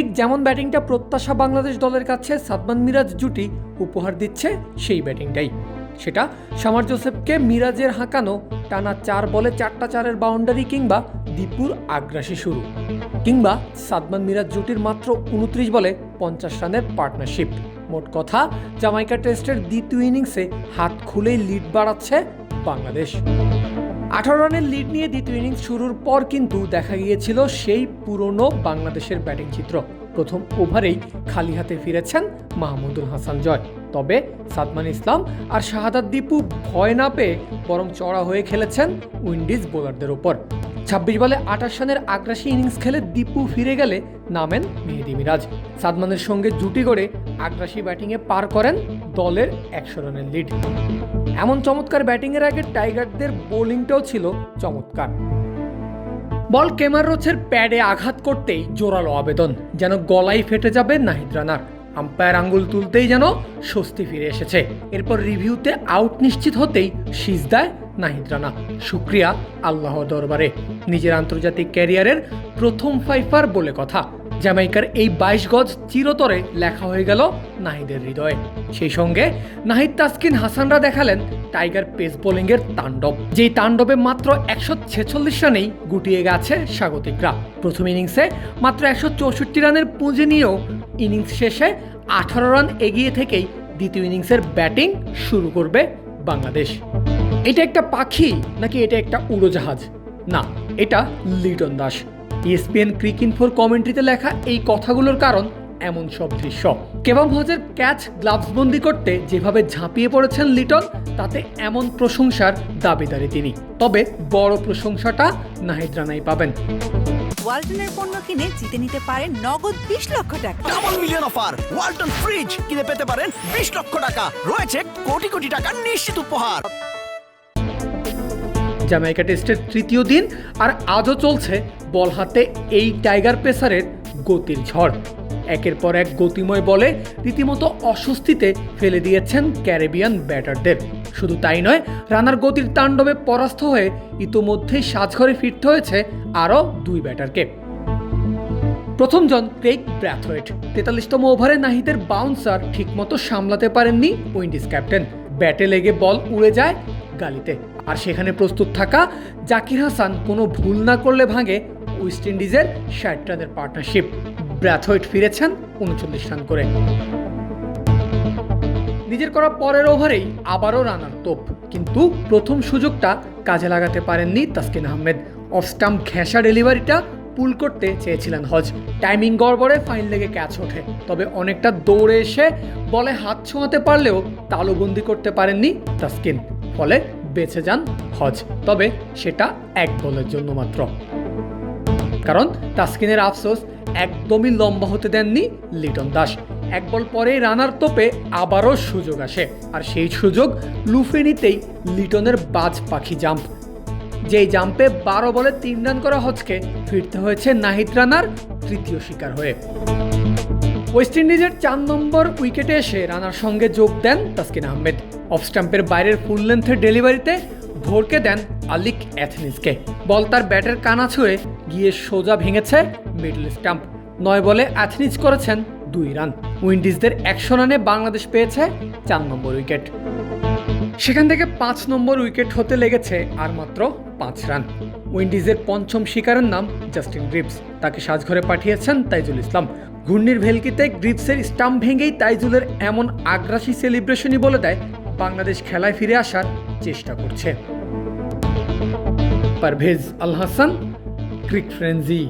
ঠিক যেমন ব্যাটিংটা প্রত্যাশা বাংলাদেশ দলের কাছে সাদমান মিরাজ জুটি উপহার দিচ্ছে সেই ব্যাটিংটাই। সেটা সামার জোসেফকে মিরাজের হাঁকানো টানা চার বলে চারটা চারের বাউন্ডারি কিংবা দীপুর আগ্রাসী শুরু, কিংবা সাদমান মিরাজ জুটির মাত্র উনত্রিশ বলে পঞ্চাশ রানের পার্টনারশিপ। মোট কথা, জামাইকা টেস্টের দ্বিতীয় ইনিংসে হাত খুলেই লিড বাড়াচ্ছে বাংলাদেশ। আঠারো রানের লিড নিয়ে দ্বিতীয় ইনিংস শুরুর পর কিন্তু দেখা গিয়েছিল সেই পুরনো বাংলাদেশের ব্যাটিং চিত্র। প্রথম ওভারেই খালি হাতে ফিরেছেন মাহমুদুল হাসান জয়। তবে সাদমান ইসলাম আর শাহাদাত দীপু ভয় না পেয়ে বরং চড়া হয়ে খেলেছেন উইন্ডিজ বোলারদের ওপর। ছাব্বিশ বলে আঠাশ রানের আগ্রাসী ইনিংস খেলে দীপু ফিরে গেলে নামেন মেহেদি মিরাজ। সাদমানের সঙ্গে জুটি গড়ে আগ্রাসী ব্যাটিংয়ে পার করেন দলের একশো রানের লিড। এমন চমৎকার ব্যাটিংয়ের আগে টাইগারদের বোলিংটাও ছিল চমৎকার। বল কেমার রোচের প্যাডে আঘাত করতেই জোরালো আবেদন, যেন গলায় ফেটে যাবে নাহিদ রানার। আম্পায়ার আঙ্গুল তুলতেই যেন স্বস্তি ফিরে এসেছে। এরপর রিভিউতে আউট নিশ্চিত হতেই সিজদায় নাহিদ রানা শুক্রিয়া আল্লাহ দরবারে। নিজের আন্তর্জাতিক ক্যারিয়ারের প্রথম ফাইফার বলে কথা। জ্যামাইকার এই বাইশ গজ চিরতরে লেখা হয়ে গেল নাহিদের হৃদয়ে। সেই সঙ্গে নাহিদ তাসকিন হাসানরা দেখালেন টাইগার পেস বোলিংয়ের তাণ্ডব। যেই তাণ্ডবে মাত্র একশো ছেচল্লিশ রানেই গুটিয়ে গেছে স্বাগতিকরা। প্রথম ইনিংসে মাত্র একশো চৌষট্টি রানের পুঁজি নিয়েও ইনিংস শেষে আঠারো রান এগিয়ে থেকেই দ্বিতীয় ইনিংসের ব্যাটিং শুরু করবে বাংলাদেশ। এটা একটা পাখি নাকি এটা একটা উড়োজাহাজ? না এটা লিটন দাস। ইএসপিএন ক্রিক ইনফোর কমেন্ট্রিতে লেখা এই কথাগুলোর কারণ এমন সব দৃশ্য। কেবাম হজের ক্যাচ গ্লাভস বন্দি করতে যেভাবে ঝাঁপিয়ে পড়েছেন লিটন তাতে এমন প্রশংসার দাবিদারি তিনি। তবে বড় প্রশংসাটা নাহিদ রানাই পাবেন। ওয়ালটনের পণ্য কিনে জিতে নিতে পারেন নগদ বিশ লক্ষ টাকা। Double million offer Walton fridge কিনে পেতে পারেন বিশ লক্ষ টাকা। রয়েছে কোটি কোটি টাকার নিশ্চিত উপহার। জামাইকা টেস্টের তৃতীয় দিন আর আজও চলছে বল হাতে এই টাইগার পেসারের গতির ঝড়। একের পর এক গতিময় বলে রীতিমতো অস্বস্তিতে ফেলে দিয়েছেন ক্যারিবিয়ান ব্যাটারদের। শুধু তাই নয়, রানার গতির তাণ্ডবে পরাস্ত হয়ে ইতোমধ্যেই সাজঘরে ফিরতে হয়েছে আরও দুই ব্যাটারকে। প্রথমজন ক্রেইগ ব্র্যাথওয়েট তেতাল্লিশতম ওভারে নাহিদের বাউন্সার ঠিকমতো সামলাতে পারেননি উইন্ডিজ ক্যাপ্টেন। ব্যাটে লেগে বল উড়ে যায় গালিতে। আর সেখানে প্রস্তুত থাকা জাকির হাসান কোনো ভুল না করলে ভাঙে ওয়েস্ট ইন্ডিজের ষাট পার্টনারশিপ ব্র্যাথওয়েট ফিরেছেন উনচল্লিশ রান করে। নিজের করা পরের ওভারেই আবারও রানার তোপ। কিন্তু প্রথম সুযোগটা কাজে লাগাতে পারেননি তাসকিন আহমেদ। অফ স্টাম্প ঘেঁষা ডেলিভারিটা পুল করতে চেয়েছিলেন হজ। টাইমিং গড়বড়ে ফাইন লেগে ক্যাচ ওঠে। তবে অনেকটা দৌড়ে এসে বলে হাত ছোঁয়াতে পারলেও তালুবন্দি করতে পারেননি তাসকিন। ফলে বেঁচে যান হজ, তবে সেটা এক বলের জন্য মাত্র। কারণ তাসকিনের আফসোস একদমই লম্বা হতে দেননি লিটন দাস। এক বল পরেই রানার তোপে আবারও সুযোগ আসে, আর সেই সুযোগ লুফে নিতেই লিটনের বাজ পাখি জাম্প। যেই জাম্পে বারো বলে তিন রান করা হজকে ফিরতে হয়েছে নাহিদ রানার তৃতীয় শিকার হয়ে। ওয়েস্ট ইন্ডিজের চার নম্বর উইকেটে এসে রানার সঙ্গে যোগ দেন তাসকিন আহমেদ। অফ স্টাম্পের বাইরের ফুল লেন্থের ডেলিভারিতে ভোরকে দেন আলিক অ্যাথনিসকে বল তার ব্যাটের কানা ছুঁয়ে গিয়ে সোজা ভেঙেছে মিডল স্টাম্প নয় বলে অ্যাথনিস করেছেন দুই রান। উইন্ডিজদের একশো রানে বাংলাদেশ পেয়েছে চার নম্বর উইকেট সেখান থেকে পাঁচ নম্বর উইকেট হতে লেগেছে আর মাত্র পাঁচ রান। উইন্ডিজের পঞ্চম শিকারের নাম জাস্টিন গ্রিপস তাকে সাজঘরে পাঠিয়েছেন তাইজুল ইসলাম। ঘূর্ণির ভেলকিতে গ্রিপসের স্টাম্প ভেঙেই তাইজুলের এমন আগ্রাসী সেলিব্রেশনই বলে দেয়, বাংলাদেশ খেলায় ফিরে আসার চেষ্টা করছে। Parvez Al Hasan, cric frenzy.